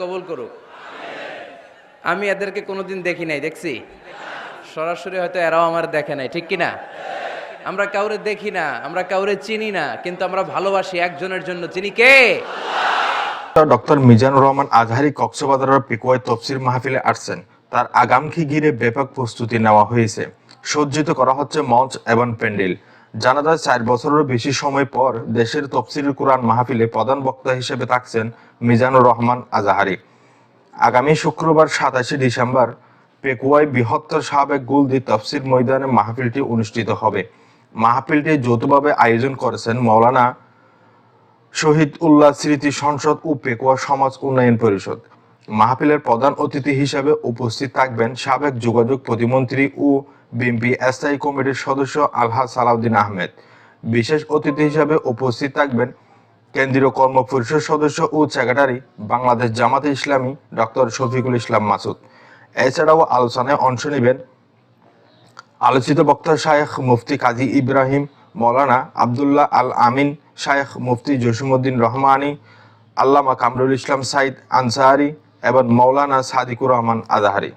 কবুল করুক। আমি এদেরকে কোনোদিন দেখি নাই, দেখছি? সরাসরি হয়তো এরাও আমার দেখে নাই, ঠিক কি না আমরা কাউরে দেখি না, আমরা কাউরে চিনি না, কিন্তু আমরা ভালোবাসি একজনের জন্য। চিনি কে? ডক্টর মিজানুর রহমান আজহারি কক্সবাজারের পিকুয়ায় তফসির মাহফিলে আসছেন। তার আগামকে ঘিরে ব্যাপক প্রস্তুতি নেওয়া হয়েছে। সজ্জিত করা হচ্ছে মঞ্চ এবং প্যান্ডেল। জানা যায় চার বছরেরও বেশি সময় পর দেশের তফসির কোরআন মাহফিলে প্রধান বক্তা হিসেবে থাকছেন মিজানুর রহমান আজাহারি। আগামী শুক্রবার সাতাশে ডিসেম্বর পেকুয়ায় বৃহত্তর সাবেক গুলদি তফসির ময়দানে মাহফিলটি অনুষ্ঠিত হবে। মাহফিলটি যৌথভাবে আয়োজন করেছেন মৌলানা শহীদ উল্লাহ স্মৃতি সংসদ ও পেকুয়া সমাজ উন্নয়ন পরিষদ। মাহফিলের প্রধান অতিথি হিসেবে উপস্থিত থাকবেন সাবেক যোগাযোগ প্রতিমন্ত্রী ও বিএনপি স্থায়ী কমিটির সদস্য আলহাজ সালাউদ্দিন আহমেদ। বিশেষ অতিথি হিসেবে উপস্থিত থাকবেন কেন্দ্রীয় কর্ম পরিষদ সদস্য ও সেক্রেটারি বাংলাদেশ জামাতে ইসলামী ডক্টর শফিকুল ইসলাম মাসুদ। এছাড়াও আলোচনায় অংশ নেবেন আলোচিত বক্তা শায়েখ মুফতি কাজী ইব্রাহিম মৌলানা আবদুল্লাহ আল আমিন, শায়েখ মুফতি জসিমুদ্দিন রহমানি, আল্লামা কামরুল ইসলাম সাইদ আনসাহারি এবং মৌলানা সাদিকুর রহমান আজাহারি।